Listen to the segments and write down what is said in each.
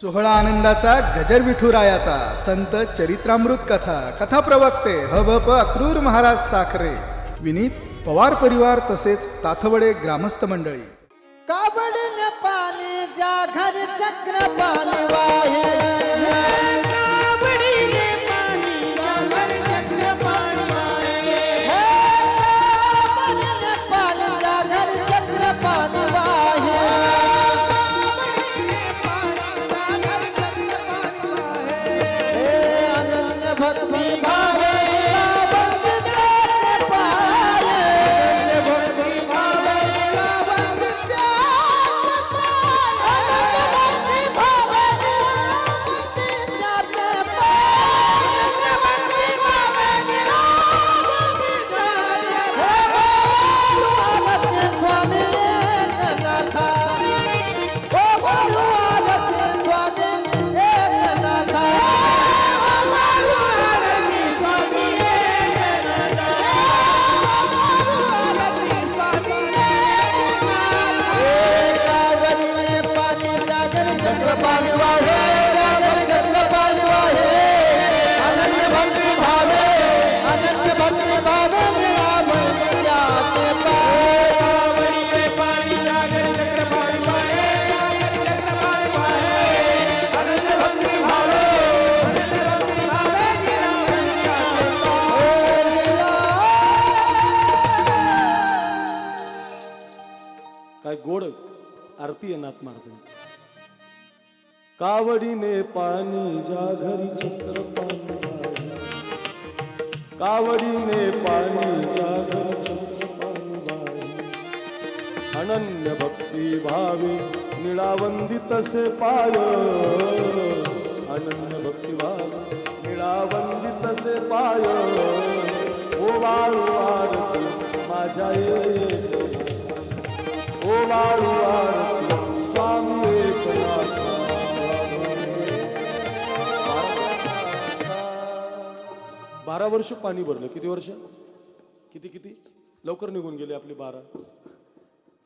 सोहळा आनंदाचा गजर विठुरायाचा संत चरित्रामृत कथा कथा प्रवक्ते ह भ प अक्रूर महाराज साखरे विनीत पवार परिवार तसेच ताथवडे ग्रामस्थ मंडळी. काबडीने पाणी ज्या घर चक्र पाणी वाहे. भक्ती भावे लावंदिते गोड आरती आहे नाथ महाराजांची. कावडीने पाणी ज्या घरी छत्र कावडीने पाणी ज्या घरी छत्र अनन्य भक्ती भावे निळावंदी तसे पाय. अनन्य भक्ती भावे निळावंदी तसे पाय. ओ वाळू आरती माझ्या ये. ओ आरती स्वामी एकनाथ बारा वर्ष पाणी भरलं. किती वर्ष? किती किती? लवकर निघून गेले आपले बारा.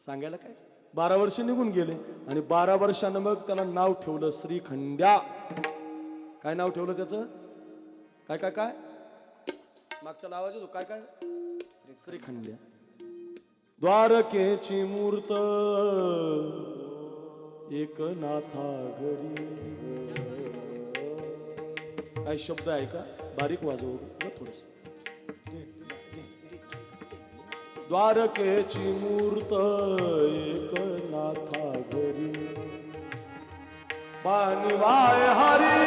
सांगायला काय? बारा वर्ष निघून गेले आणि बारा वर्षानं मग त्याला नाव ठेवलं श्रीखंड्या. काय नाव ठेवलं त्याचं? काय काय काय? मागचा आवाज येतो काय काय? श्रीखंड्या. द्वारकेची मूर्त एकनाथा घरी. काय शब्द आहे का? बारीक वाजवू थोडस. द्वारकेची मूर्त एकनाथा घरी. पाणी वाय हरी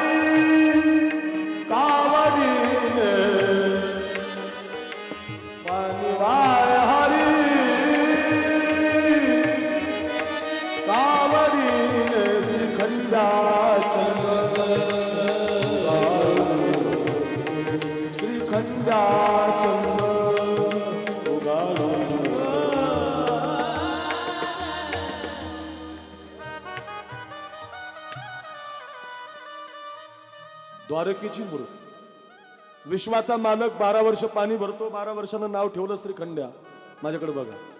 द्वारकेची मूर्त. विश्वाचा मालक बारा वर्ष पाणी भरतो बारा वर्षानं नाव ठेवलं श्रीखंड्या. माझ्याकडे बघा.